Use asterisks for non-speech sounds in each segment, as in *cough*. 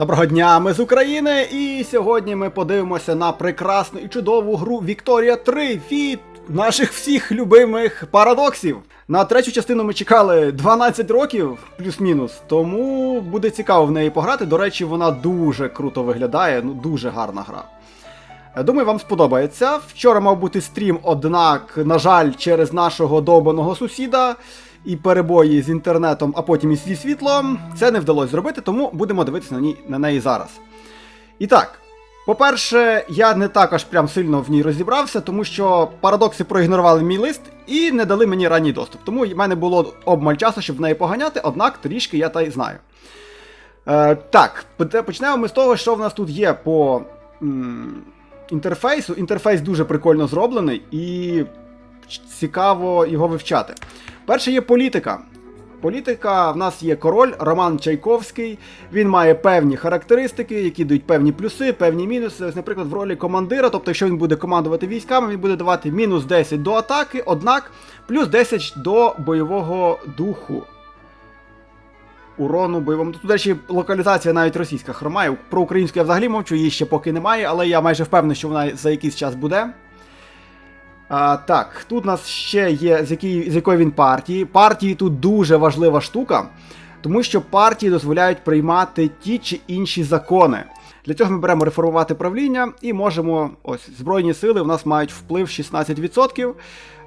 Доброго дня, ми з України, і сьогодні ми подивимося на прекрасну і чудову гру Вікторія 3 від наших всіх любимих парадоксів. На третю частину ми чекали 12 років, плюс-мінус, тому буде цікаво в неї пограти. До речі, вона дуже круто виглядає, ну дуже гарна гра. Е, Думаю, вам сподобається. Вчора мав бути стрім, однак, на жаль, через нашого довбаного сусіда і перебої з інтернетом, а потім і зі світлом, це не вдалося зробити, тому будемо дивитися на, ній, на неї зараз. І так, по-перше, я не так аж прям сильно в ній розібрався, тому що парадокси проігнорували мій лист і не дали мені ранній доступ. Тому в мене було обмаль часу, щоб в неї поганяти, однак трішки я та й знаю. Е, так, почнемо ми з того, що в нас тут є по м, інтерфейсу. Інтерфейс дуже прикольно зроблений і цікаво його вивчати. Перше є політика. Політика в нас є король Роман Чайковський. Він має певні характеристики, які дають певні плюси, певні мінуси. Ось, наприклад, в ролі командира, тобто, якщо він буде командувати військами, він буде давати мінус 10 до атаки, однак плюс 10 до бойового духу. Урону бойовому. Тут, до речі, локалізація навіть російська хромає. Про українську я взагалі мовчу, її ще поки немає, але я майже впевнений, що вона за якийсь час буде. А, так, тут у нас ще є з, якої, з якої він партії. Партії тут дуже важлива штука, тому що партії дозволяють приймати ті чи інші закони. Для цього ми беремо реформувати правління і можемо. Ось Збройні сили у нас мають вплив 16%.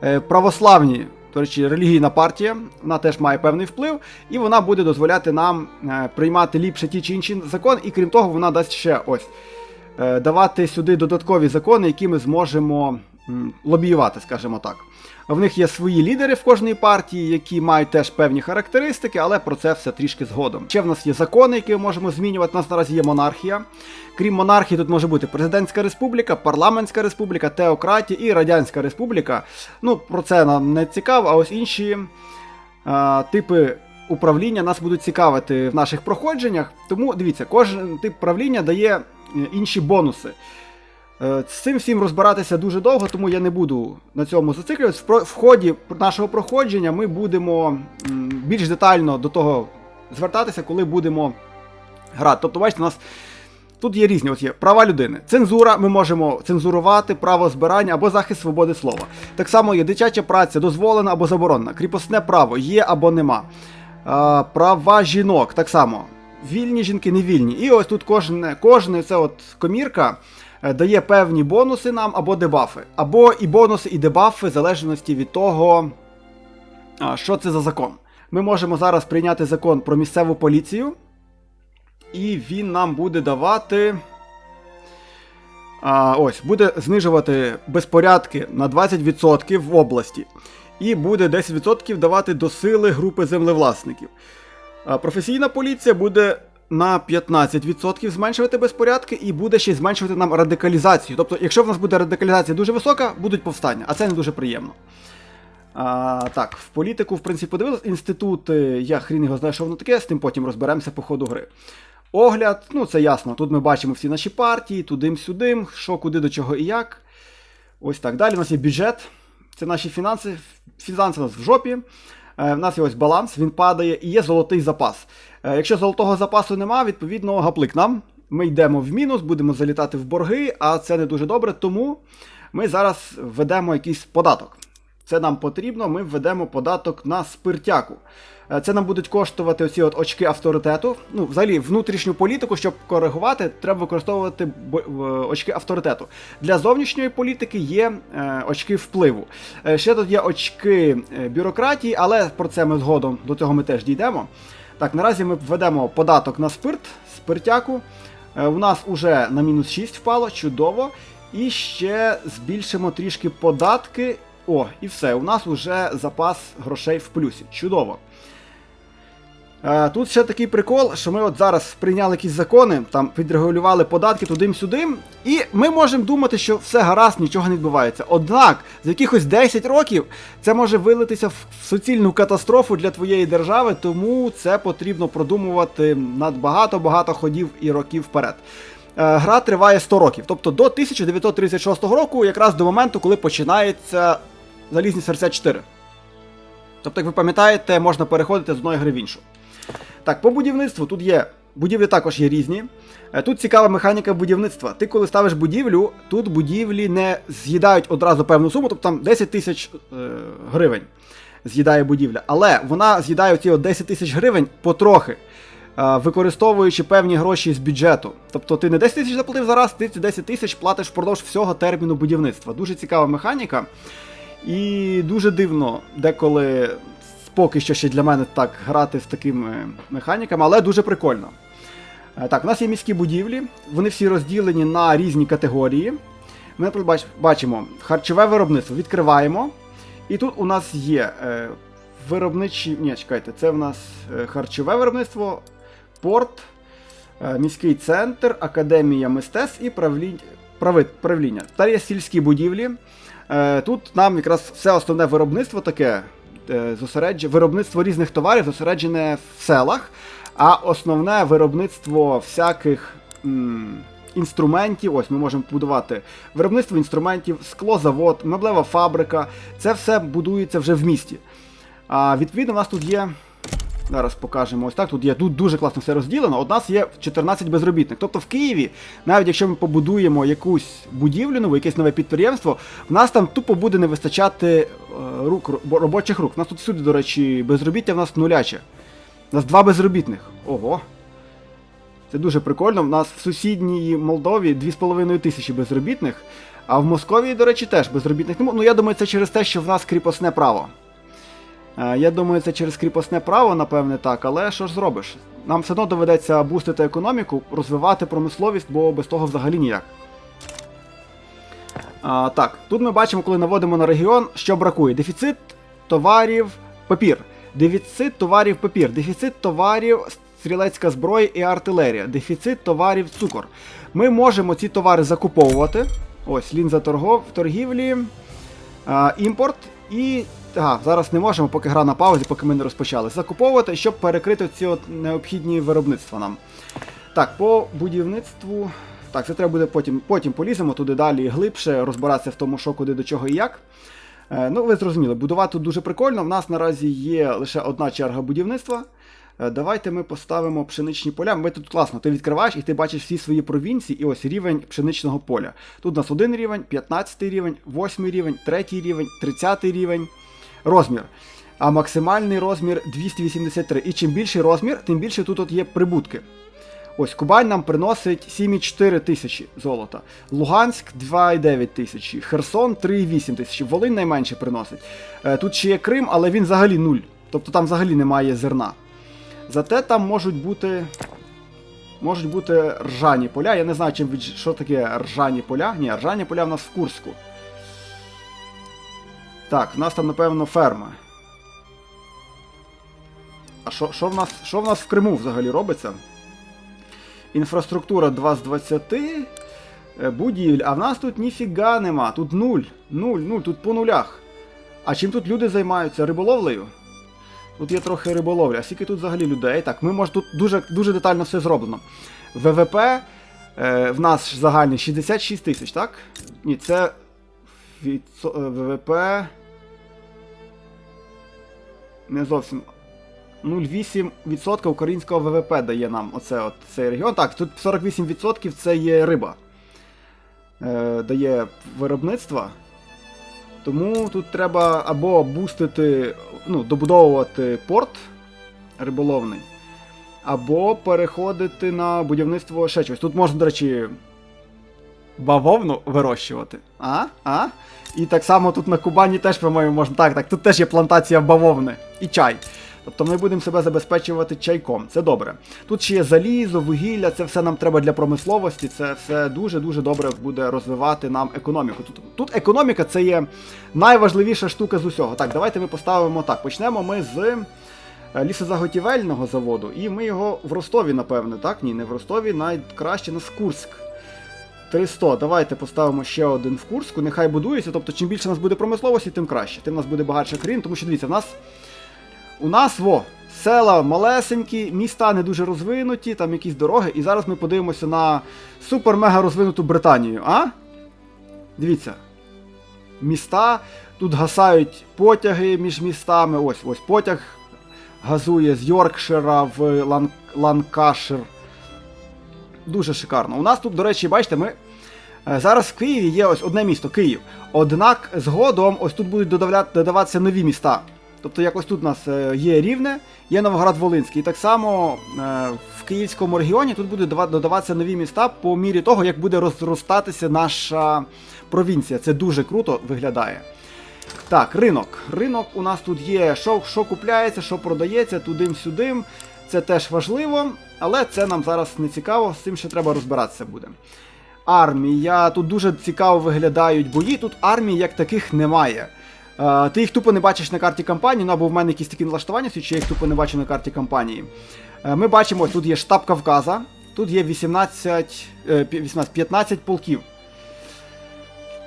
Е, православні, до речі, релігійна партія, вона теж має певний вплив, і вона буде дозволяти нам е, приймати ліпше ті чи інші закони, і крім того, вона дасть ще ось е, давати сюди додаткові закони, які ми зможемо лобіювати, скажімо так. В них є свої лідери в кожній партії, які мають теж певні характеристики, але про це все трішки згодом. Ще в нас є закони, які ми можемо змінювати. У нас наразі є монархія. Крім монархії, тут може бути президентська республіка, парламентська республіка, теократія і радянська республіка. Ну, про це нам не цікаво, а ось інші а, типи управління нас будуть цікавити в наших проходженнях. Тому дивіться, кожен тип правління дає е, інші бонуси. Е, З цим всім розбиратися дуже довго, тому я не буду на цьому зациклюватися. В, ході нашого проходження ми будемо більш детально до того звертатися, коли будемо грати. Тобто, бачите, у нас тут є різні ось є права людини. Цензура, ми можемо цензурувати право збирання або захист свободи слова. Так само є дитяча праця, дозволена або заборонена. Кріпосне право є або нема. А, права жінок так само. Вільні жінки, не вільні. І ось тут кожне, кожне це от комірка е, дає певні бонуси нам або дебафи. Або і бонуси, і дебафи, в залежності від того, що це за закон. Ми можемо зараз прийняти закон про місцеву поліцію, і він нам буде давати. А, ось, буде знижувати безпорядки на 20% в області. І буде 10% давати до сили групи землевласників. А професійна поліція буде на 15% зменшувати безпорядки і буде ще зменшувати нам радикалізацію. Тобто, якщо в нас буде радикалізація дуже висока, будуть повстання, а це не дуже приємно. А, так, в політику, в принципі, подивилися. Інститут, е, я хрін його знаю, що воно таке, з тим потім розберемося по ходу гри. Огляд, ну це ясно. Тут ми бачимо всі наші партії, тудим-сюдим, що, куди, до чого і як. Ось так. Далі у нас є бюджет. Це наші фінанси. Фінанси у нас в жопі. Е, в нас є ось баланс, він падає, і є золотий запас. Е, якщо золотого запасу нема, відповідно гаплик нам. Ми йдемо в мінус, будемо залітати в борги, а це не дуже добре, тому ми зараз введемо якийсь податок. Це нам потрібно, ми введемо податок на спиртяку. Е, Це нам будуть коштувати оці от очки авторитету. Ну, взагалі, внутрішню політику, щоб коригувати, треба використовувати очки авторитету. Для зовнішньої політики є е, очки впливу. Е, ще тут є очки е, бюрократії, але про це ми згодом до цього ми теж дійдемо. Так, наразі ми введемо податок на спирт, спиртяку. Е, У нас уже на мінус 6 впало, чудово. І ще збільшимо трішки податки. О, і все, у нас вже запас грошей в плюсі. Чудово. Е, Тут ще такий прикол, що ми от зараз прийняли якісь закони, там підрегулювали податки туди-сюдим, і ми можемо думати, що все гаразд, нічого не відбувається. Однак, за якихось 10 років це може вилитися в суцільну катастрофу для твоєї держави, тому це потрібно продумувати над багато-багато ходів і років вперед. Е, Гра триває 100 років, тобто до 1936 року, якраз до моменту, коли починається Залізні серця 4. Тобто, як ви пам'ятаєте, можна переходити з одної гри в іншу. Так, по будівництву тут є Будівлі також є різні. Е, Тут цікава механіка будівництва. Ти коли ставиш будівлю, тут будівлі не з'їдають одразу певну суму, тобто там 10 тисяч е, гривень з'їдає будівля. Але вона з'їдає ці 10 тисяч гривень потрохи, е, використовуючи певні гроші з бюджету. Тобто ти не 10 тисяч заплатив зараз, ти ці 10 тисяч платиш впродовж всього терміну будівництва. Дуже цікава механіка. І дуже дивно деколи поки що ще для мене так грати з такими механіками, але дуже прикольно. Е, Так, у нас є міські будівлі, вони всі розділені на різні категорії. Ми бачимо харчове виробництво, відкриваємо. І тут у нас є е, виробничі. Ні, чекайте, це в нас е, харчове виробництво, порт, е, міський центр, академія мистецтв і правління. Правління. Та є сільські будівлі. Е, тут нам якраз все основне виробництво таке е, зосередж... виробництво різних товарів зосереджене в селах, а основне виробництво всяких м, інструментів. Ось ми можемо будувати виробництво інструментів, склозавод, меблева фабрика. Це все будується вже в місті. А відповідно, у нас тут є. Зараз покажемо ось так. Тут є тут дуже класно все розділено. У нас є 14 безробітних. Тобто в Києві, навіть якщо ми побудуємо якусь будівлю, нову, якесь нове підприємство, в нас там тупо буде не вистачати е, рук, робочих рук. У нас тут всюди, до речі, безробіття в нас нуляче. У нас два безробітних. Ого. Це дуже прикольно. У нас в сусідній Молдові 2,5 тисячі безробітних, а в Московії, до речі, теж безробітних. Ну, я думаю, це через те, що в нас кріпосне право. Е, Я думаю, це через кріпосне право, напевне, так, але що ж зробиш? Нам все одно доведеться бустити економіку, розвивати промисловість, бо без того взагалі ніяк. А, так, тут ми бачимо, коли наводимо на регіон, що бракує: дефіцит товарів, папір. Дефіцит товарів папір, дефіцит товарів стрілецька зброя і артилерія, дефіцит товарів цукор. Ми можемо ці товари закуповувати. Ось лінза торгов, торгівлі, а, імпорт і. Ага, зараз не можемо, поки гра на паузі, поки ми не розпочали. Закуповувати, щоб перекрити ці от необхідні виробництва нам. Так, по будівництву. Так, це треба буде потім. Потім поліземо туди далі глибше, розбиратися в тому, що куди до чого і як. Е, ну, ви зрозуміли, будувати тут дуже прикольно. В нас наразі є лише одна черга будівництва. Е, давайте ми поставимо пшеничні поля. Ми тут класно, ти відкриваєш і ти бачиш всі свої провінції, і ось рівень пшеничного поля. Тут у нас один рівень, 15 рівень, 8 рівень, 3 рівень, 30 рівень. Розмір. А максимальний розмір 283. І чим більший розмір, тим більше тут от є прибутки. Ось Кубань нам приносить 7,4 тисячі золота. Луганськ 2,9 тисячі. Херсон 3,8 тисячі. Волинь найменше приносить. Е, Тут ще є Крим, але він взагалі нуль. Тобто там взагалі немає зерна. Зате там можуть бути. Можуть бути ржані поля. Я не знаю, чим що таке ржані поля. Ні, ржані поля в нас в Курську. Так, в нас там, напевно, ферма. А що, в нас, що в нас в Криму взагалі робиться? Інфраструктура 2 з 20. е, Будівель, а в нас тут ніфіга нема. Тут нуль. Нуль, нуль, тут по нулях. А чим тут люди займаються? Риболовлею? Тут є трохи риболовля. А скільки тут взагалі людей? Так, ми може тут дуже, дуже детально все зроблено. ВВП е, в нас загальний 66 тисяч, так? Ні, це від, е, ВВП. Не зовсім. 0,8% українського ВВП дає нам оце от цей регіон. Так, тут 48% це є риба. Е, дає виробництва. Тому тут треба або бустити, ну, добудовувати порт риболовний, або переходити на будівництво ще чогось. Тут можна, до речі, бавовну вирощувати. А? А? І так само тут на Кубані теж, по-моєму, можна. Так, так, тут теж є плантація бавовни і чай. Тобто ми будемо себе забезпечувати чайком, це добре. Тут ще є залізо, вугілля, це все нам треба для промисловості, це все дуже-дуже добре буде розвивати нам економіку. Тут, тут економіка це є найважливіша штука з усього. Так, давайте ми поставимо так. Почнемо ми з е, лісозаготівельного заводу, і ми його в Ростові, напевне, так? Ні, не в Ростові, найкраще на Курськ. 300. Давайте поставимо ще один в Курську, нехай будується. Тобто, чим більше у нас буде промисловості, тим краще. Тим у нас буде багатша країн, тому що дивіться, в нас. У нас во, села малесенькі, міста не дуже розвинуті, там якісь дороги. І зараз ми подивимося на супер-мега розвинуту Британію, а? Дивіться. Міста, тут гасають потяги між містами. Ось ось потяг газує з Йоркшира в Лан... Ланкашир. дуже шикарно. У нас тут, до речі, бачите, ми. Е, Зараз в Києві є ось одне місто Київ. Однак згодом ось тут будуть додаватися нові міста. Тобто, як ось тут у нас е, є Рівне, є Новоград-Волинський. І так само е, в Київському регіоні тут будуть додаватися нові міста по мірі того, як буде розростатися наша провінція. Це дуже круто виглядає. Так, ринок. Ринок у нас тут є, що, що купляється, що продається, тудим-сюдим. Це теж важливо, але це нам зараз не цікаво, з цим ще треба розбиратися буде. Армія. Тут дуже цікаво виглядають бої. Тут армії як таких немає. Е, ти їх тупо не бачиш на карті кампанії, ну або в мене якісь такі налаштування, чи я їх тупо не бачу на карті кампанії. Е, ми бачимо, тут є штаб Кавказа, тут є 18, е, 18 15 полків.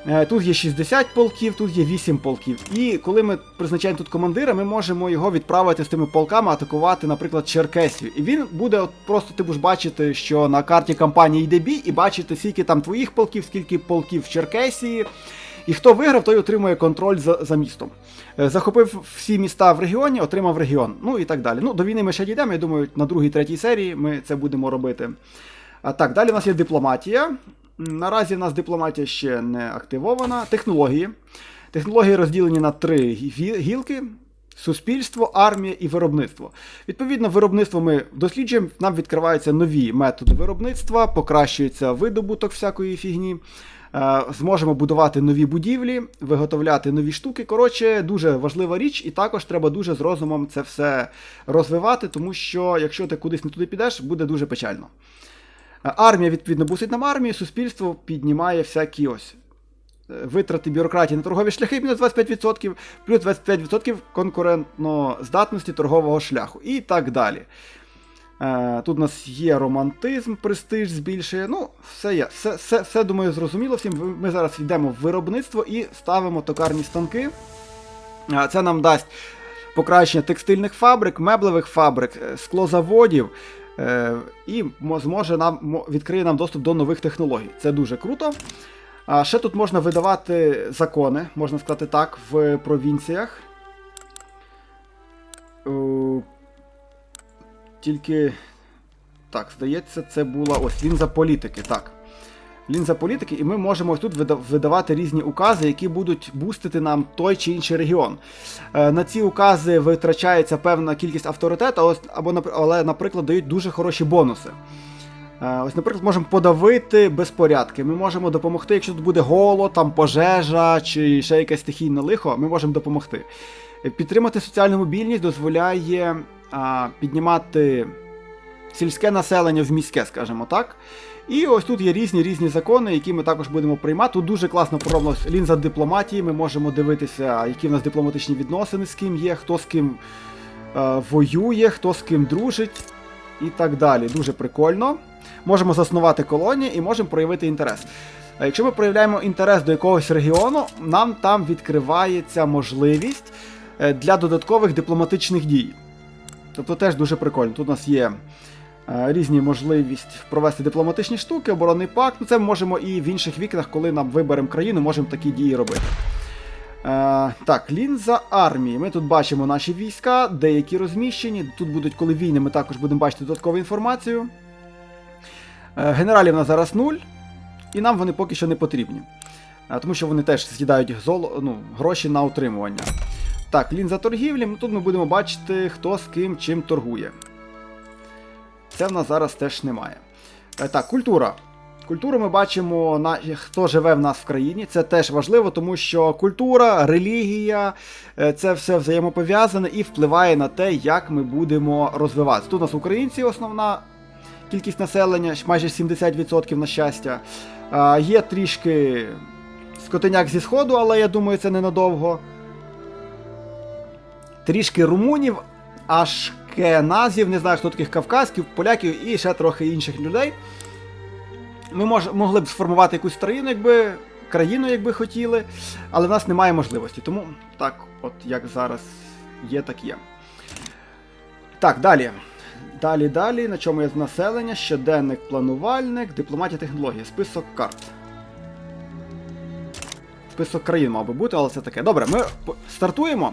Е, Тут є 60 полків, тут є 8 полків. І коли ми призначаємо тут командира, ми можемо його відправити з тими полками атакувати, наприклад, Черкесію. І він буде от просто ти будеш бачити, що на карті кампанії йде бій, і бачити, скільки там твоїх полків, скільки полків в Черкесії. І хто виграв, той отримує контроль за, за містом. Е, Захопив всі міста в регіоні, отримав регіон. Ну і так далі. Ну, до війни ми ще дійдемо, я думаю, на другій, третій серії ми це будемо робити. А так, далі у нас є дипломатія. Наразі в нас дипломатія ще не активована. Технології. Технології розділені на три гілки: суспільство, армія і виробництво. Відповідно, виробництво ми досліджуємо, нам відкриваються нові методи виробництва, покращується видобуток всякої фігні. Е, Зможемо будувати нові будівлі, виготовляти нові штуки. Коротше, дуже важлива річ, і також треба дуже з розумом це все розвивати, тому що якщо ти кудись не туди підеш, буде дуже печально. Е, Армія, відповідно, бусить нам армію, суспільство піднімає всякі ось е, витрати бюрократії на торгові шляхи мінус 25%, плюс 25% конкурентно здатності торгового шляху і так далі. Е, Тут у нас є романтизм, престиж збільшує. Ну, все є. Все, все, все думаю, зрозуміло всім. Ми зараз йдемо в виробництво і ставимо токарні станки. Це нам дасть покращення текстильних фабрик, меблевих фабрик, склозаводів. Е, І зможе нам відкриє нам доступ до нових технологій. Це дуже круто. А ще тут можна видавати закони, можна сказати так, в провінціях. Е, Тільки. Так, здається, це була ось він за політики. Так. Лінза політики, і ми можемо тут видавати різні укази, які будуть бустити нам той чи інший регіон. Е, На ці укази витрачається певна кількість авторитету, або, але, наприклад, дають дуже хороші бонуси. Е, Ось, наприклад, можемо подавити безпорядки. Ми можемо допомогти, якщо тут буде голод, там пожежа чи ще якесь стихійне лихо, ми можемо допомогти. Е, Підтримати соціальну мобільність дозволяє а, піднімати сільське населення в міське, скажімо так. І ось тут є різні різні закони, які ми також будемо приймати. Тут дуже класно пороблено лінза дипломатії. Ми можемо дивитися, які в нас дипломатичні відносини з ким є, хто з ким е, воює, хто з ким дружить і так далі. Дуже прикольно. Можемо заснувати колонії і можемо проявити інтерес. А якщо ми проявляємо інтерес до якогось регіону, нам там відкривається можливість е, для додаткових дипломатичних дій. Тобто теж дуже прикольно. Тут у нас є різні можливість провести дипломатичні штуки, оборонний пакт. Ну, це ми можемо і в інших вікнах, коли нам виберемо країну, можемо такі дії робити. Е, так, лінза армії. Ми тут бачимо наші війська, деякі розміщені. Тут будуть, коли війни, ми також будемо бачити додаткову інформацію. Е, генералів на зараз нуль, і нам вони поки що не потрібні. Е, тому що вони теж з'їдають золо, ну, гроші на утримування. Так, лінза торгівлі. Тут ми будемо бачити, хто з ким чим торгує. Це в нас зараз теж немає. Е, Так, культура. Культуру ми бачимо, хто живе в нас в країні. Це теж важливо, тому що культура, релігія е, це все взаємопов'язане і впливає на те, як ми будемо розвиватися. Тут у нас українці основна кількість населення, майже 70% на щастя. Є трішки скотиняк зі сходу, але я думаю, це ненадовго. Трішки румунів, ашкеназів, не знаю, хто таких кавказьків, поляків і ще трохи інших людей. Ми мож, могли б сформувати якусь країну, якби країну, якби хотіли, але в нас немає можливості. Тому так, от як зараз є, так є. Так, далі. Далі, далі. На чому є населення? Щоденник, планувальник, дипломатія, технологія, список карт. Список країн мав би бути, але це таке. Добре, ми стартуємо.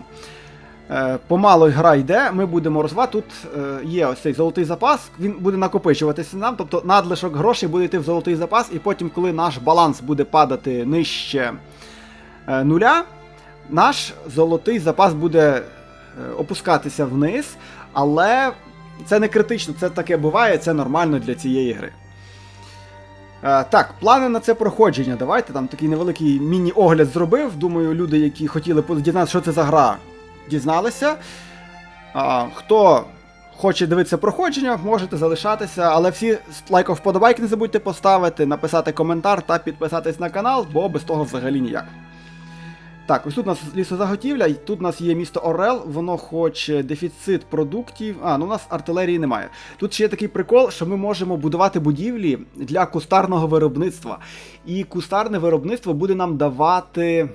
Е, Помало гра йде, ми будемо розвивати. Тут е, є ось цей золотий запас, він буде накопичуватися нам, тобто надлишок грошей буде йти в золотий запас, і потім, коли наш баланс буде падати нижче е, нуля, наш золотий запас буде опускатися вниз, але це не критично, це таке буває, це нормально для цієї гри. Так, плани на це проходження. Давайте там такий невеликий міні-огляд зробив. Думаю, люди, які хотіли дізнатися, що це за гра, дізналися. А, хто хоче дивитися проходження, можете залишатися, але всі лайков вподобайки не забудьте поставити, написати коментар та підписатись на канал, бо без того взагалі ніяк. Так, ось тут у нас лісозаготівля, і тут у нас є місто Орел, воно хоче дефіцит продуктів. А, ну у нас артилерії немає. Тут ще є такий прикол, що ми можемо будувати будівлі для кустарного виробництва. І кустарне виробництво буде нам давати.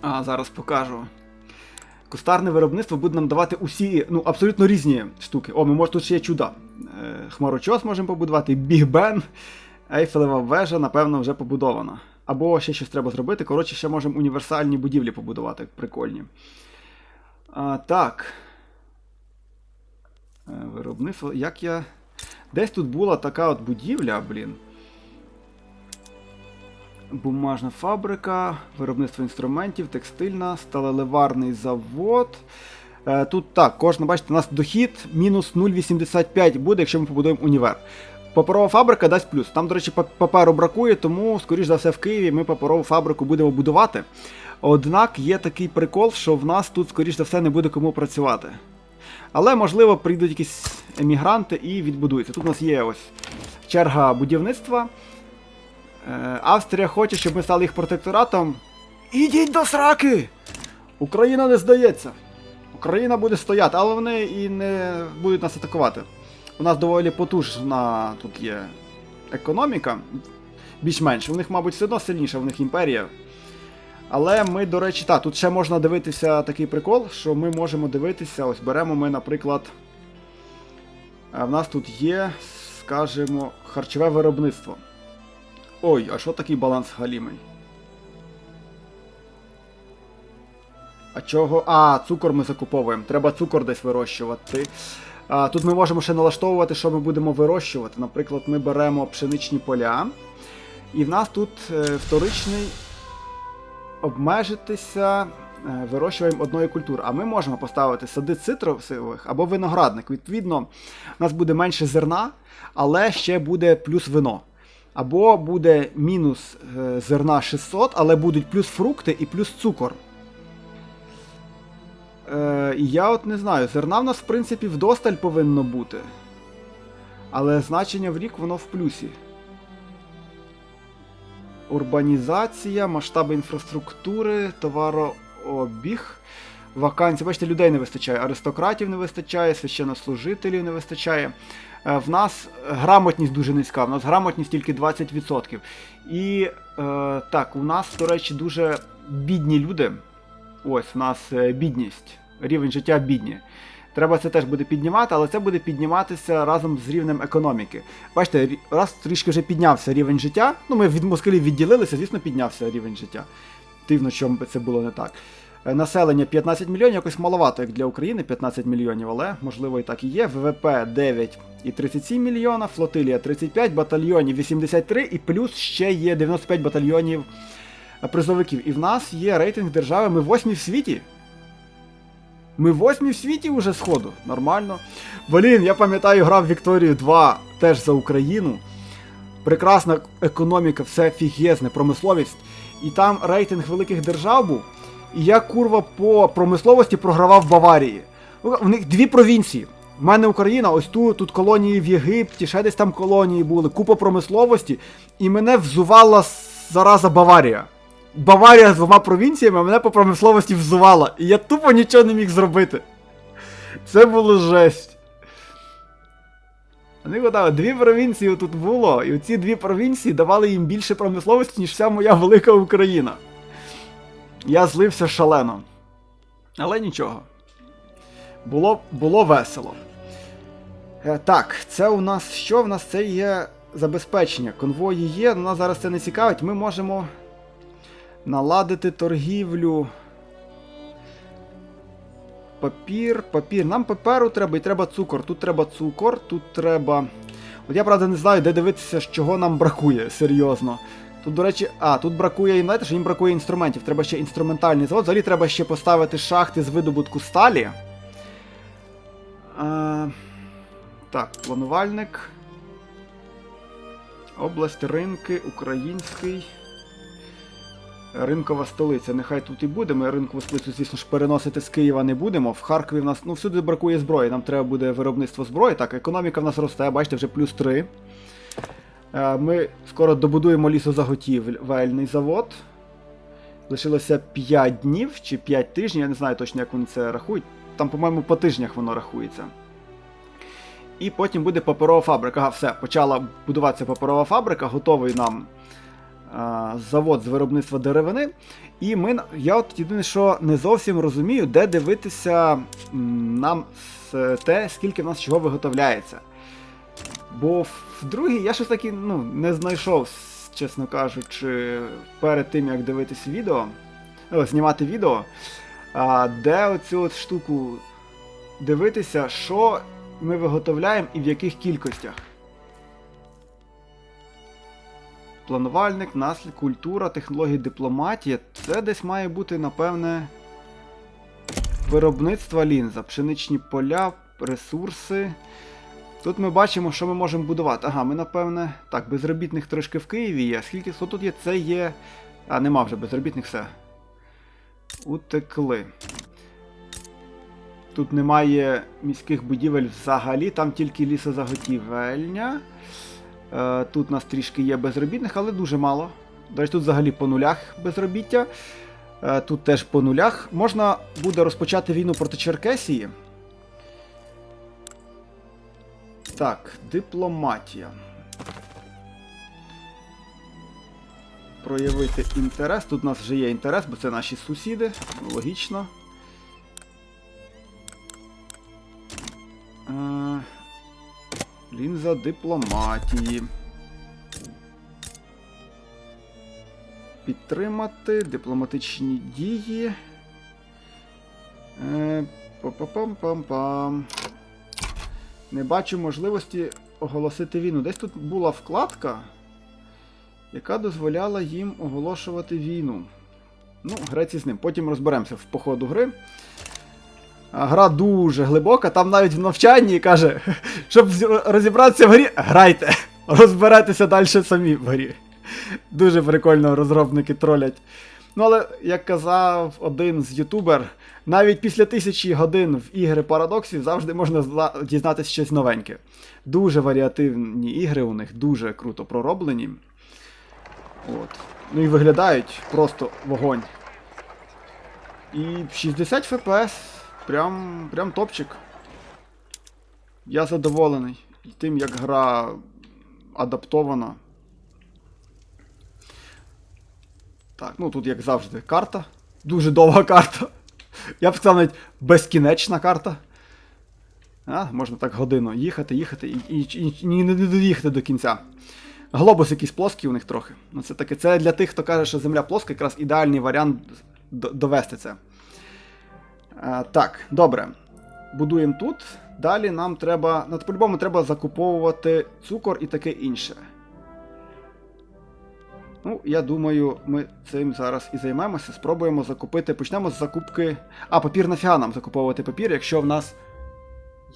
А, зараз покажу. Кустарне виробництво буде нам давати усі, ну, абсолютно різні штуки. О, ми може тут ще є чуда. Е, Хмарочос можемо побудувати, Біг Бен, Ейфелева вежа, напевно, вже побудована. Або ще щось треба зробити. Коротше, ще можемо універсальні будівлі побудувати, прикольні. А, Так. Е, Виробництво. Як я. Десь тут була така от будівля, блін. Бумажна фабрика, виробництво інструментів, текстильна, сталеливарний завод. Е, Тут так, кожна, бачите, у нас дохід мінус 0,85 буде, якщо ми побудуємо універ. Паперова фабрика дасть плюс. Там, до речі, паперу бракує, тому, скоріш за все, в Києві ми паперову фабрику будемо будувати. Однак є такий прикол, що в нас тут, скоріш за все, не буде кому працювати. Але, можливо, прийдуть якісь емігранти і відбудуються. Тут у нас є ось черга будівництва. Е, Австрія хоче, щоб ми стали їх протекторатом. Ідіть до сраки! Україна не здається. Україна буде стояти, але вони і не будуть нас атакувати. У нас доволі потужна тут є економіка. Більш-менш. У них, мабуть, все одно сильніша, в них імперія. Але ми, до речі, так, тут ще можна дивитися такий прикол, що ми можемо дивитися, ось беремо ми, наприклад. е, В нас тут є, скажімо, харчове виробництво. Ой, а що такий баланс галімий? А чого? А, цукор ми закуповуємо. Треба цукор десь вирощувати. А, тут ми можемо ще налаштовувати, що ми будемо вирощувати. Наприклад, ми беремо пшеничні поля. І в нас тут е, вторичний обмежитися е, вирощуванням одної культури. А ми можемо поставити сади цитрусових або виноградник. Відповідно, у нас буде менше зерна, але ще буде плюс вино. Або буде мінус е, зерна 600, але будуть плюс фрукти і плюс цукор. Е, я от не знаю, зерна в нас, в принципі, вдосталь повинно бути. Але значення в рік воно в плюсі. Урбанізація, масштаби інфраструктури, товарообіг, вакансії. Бачите, людей не вистачає, аристократів не вистачає, священнослужителів не вистачає. Е, В нас грамотність дуже низька, в нас грамотність тільки 20%. І е, так, у нас, до речі, дуже бідні люди. Ось в нас е, бідність, рівень життя бідні. Треба це теж буде піднімати, але це буде підніматися разом з рівнем економіки. Бачите, раз трішки вже піднявся рівень життя. Ну, ми від москалів відділилися, звісно, піднявся рівень життя. Дивно, чому це було не так. Е, Населення 15 мільйонів, якось маловато, як для України, 15 мільйонів, але можливо і так і є. ВВП 9,37 мільйона, флотилія 35, батальйонів 83 і плюс ще є 95 батальйонів е, призовиків. І в нас є рейтинг держави, ми восьмі в світі. Ми восьмі в світі уже сходу. Нормально. Блін, я пам'ятаю, грав Вікторію 2 теж за Україну. Прекрасна економіка, все фігезне, промисловість. І там рейтинг великих держав був. І я, курва, по промисловості програвав Баварії. Ну, В них дві провінції. У мене Україна, ось тут, тут колонії в Єгипті, ще десь там колонії були, купа промисловості, і мене взувала зараза Баварія. Баварія з двома провінціями, мене по промисловості взувала. І я тупо нічого не міг зробити. Це було жесть. Вони гадали, дві провінції тут було, і ці дві провінції давали їм більше промисловості, ніж вся моя велика Україна. Я злився шалено. Але нічого. Було, було весело. Е, так, це у нас що? В нас це є забезпечення. Конвої є, але нас зараз це не цікавить. Ми можемо наладити торгівлю. папір, папір. Нам паперу треба і треба цукор. Тут треба цукор, тут треба. От я правда не знаю, де дивитися, чого нам бракує, серйозно. Тут, до речі, а, тут бракує, знаєте, що їм бракує інструментів. Треба ще інструментальний завод. Взагалі треба ще поставити шахти з видобутку сталі. А, так, планувальник. Область, ринки, український. Ринкова столиця. Нехай тут і буде. Ми ринкову столицю, звісно ж, переносити з Києва не будемо. В Харкові в нас ну, всюди бракує зброї. Нам треба буде виробництво зброї. Так, економіка в нас росте, бачите, вже плюс 3. Е, Ми скоро добудуємо лісозаготівельний завод. Лишилося 5 днів чи 5 тижнів, я не знаю точно, як вони це рахують. Там, по-моєму, по тижнях воно рахується. І потім буде паперова фабрика. Ага, все, почала будуватися паперова фабрика, готовий нам а, завод з виробництва деревини. І ми, я от єдине, що не зовсім розумію, де дивитися нам те, скільки в нас чого виготовляється. Бо в другій я щось таки ну, не знайшов, чесно кажучи, перед тим як дивитись відео, о, знімати відео, а, де оцю от штуку дивитися, що ми виготовляємо і в яких кількостях. Планувальник, наслід, культура, технології, дипломатія. Це десь має бути, напевне, виробництво лінза, пшеничні поля, ресурси. Тут ми бачимо, що ми можемо будувати. Ага, ми, напевне. Так, безробітних трошки в Києві є. Скільки що тут є? Це є. А, нема вже безробітних все. Утекли. Тут немає міських будівель взагалі, там тільки лісозаготівельня. Е, тут у нас трішки є безробітних, але дуже мало. До речі, тут взагалі по нулях безробіття. Е, тут теж по нулях. Можна буде розпочати війну проти Черкесії. Так, дипломатія. Проявити інтерес. Тут у нас вже є інтерес, бо це наші сусіди. Логічно. Е, Лінза дипломатії. Підтримати дипломатичні дії. Е, Па-па-пам-пам-пам. Не бачу можливості оголосити війну. Десь тут була вкладка, яка дозволяла їм оголошувати війну. Ну, греці з ним. Потім розберемося в походу гри. Гра дуже глибока, там навіть в навчанні каже, *laughs* щоб розібратися в грі, грайте. Розберетеся далі самі в грі. Дуже прикольно розробники тролять. Ну, але, як казав один з ютубер, навіть після тисячі годин в ігри парадоксів завжди можна дізнатися щось новеньке. Дуже варіативні ігри у них, дуже круто пророблені. От. Ну і виглядають просто вогонь. І 60 FPS. Прям, прям топчик. Я задоволений тим, як гра адаптована. Так, ну тут, як завжди, карта. Дуже довга карта. Я б сказав навіть безкінечна карта. А, можна так годину їхати, їхати і, і, і, не доїхати до кінця. Глобус якийсь плоский у них трохи. Ну, це таке. Це для тих, хто каже, що Земля плоска, якраз ідеальний варіант довести це. А, так, добре. Будуємо тут. Далі нам треба. Ну, по-любому треба закуповувати цукор і таке інше. Ну, я думаю, ми цим зараз і займемося. Спробуємо закупити. Почнемо з закупки. А, папір нафіга нам закуповувати папір, якщо в нас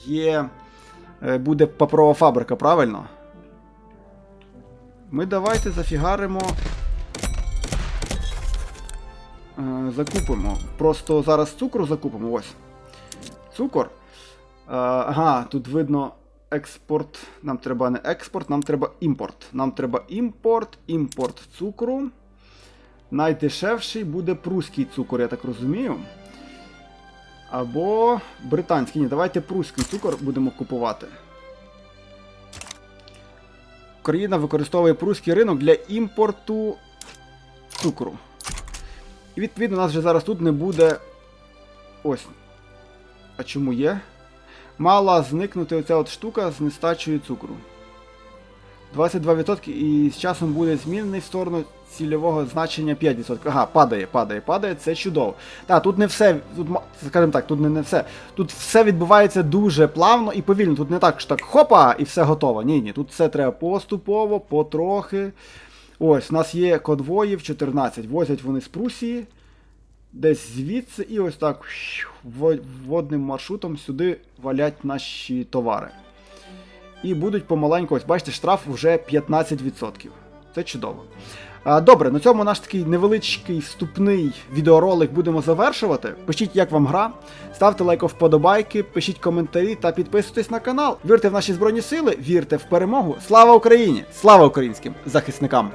є. е, Буде паперова фабрика, правильно? Ми давайте зафігаримо. Е, Закупимо. Просто зараз цукру закупимо. Ось. Цукор. Е, Ага, тут видно експорт. Нам треба не експорт, нам треба імпорт. Нам треба імпорт, імпорт цукру. Найдешевший буде прусський цукор, я так розумію. Або британський. Ні, давайте прусський цукор будемо купувати. Україна використовує прусський ринок для імпорту цукру. І відповідно, у нас вже зараз тут не буде. Ось. А чому є? Мала зникнути оця от штука з нестачею цукру. 22% і з часом буде змінений в сторону цільового значення 5%. Ага, падає, падає, падає, це чудово. Так, тут не все, тут, скажімо так, тут не, не все. Тут все відбувається дуже плавно і повільно. Тут не так, що так хопа, і все готово. Ні, ні, тут все треба поступово, потрохи. Ось, у нас є конвоїв 14. Возять вони з Прусії. Десь звідси, і ось так водним маршрутом сюди валять наші товари. І будуть помаленьку, ось бачите, штраф вже 15%. Це чудово. Добре, на цьому наш такий невеличкий вступний відеоролик будемо завершувати. Пишіть, як вам гра, ставте лайк вподобайки, пишіть коментарі та підписуйтесь на канал. Вірте в наші збройні сили, вірте в перемогу. Слава Україні! Слава українським захисникам!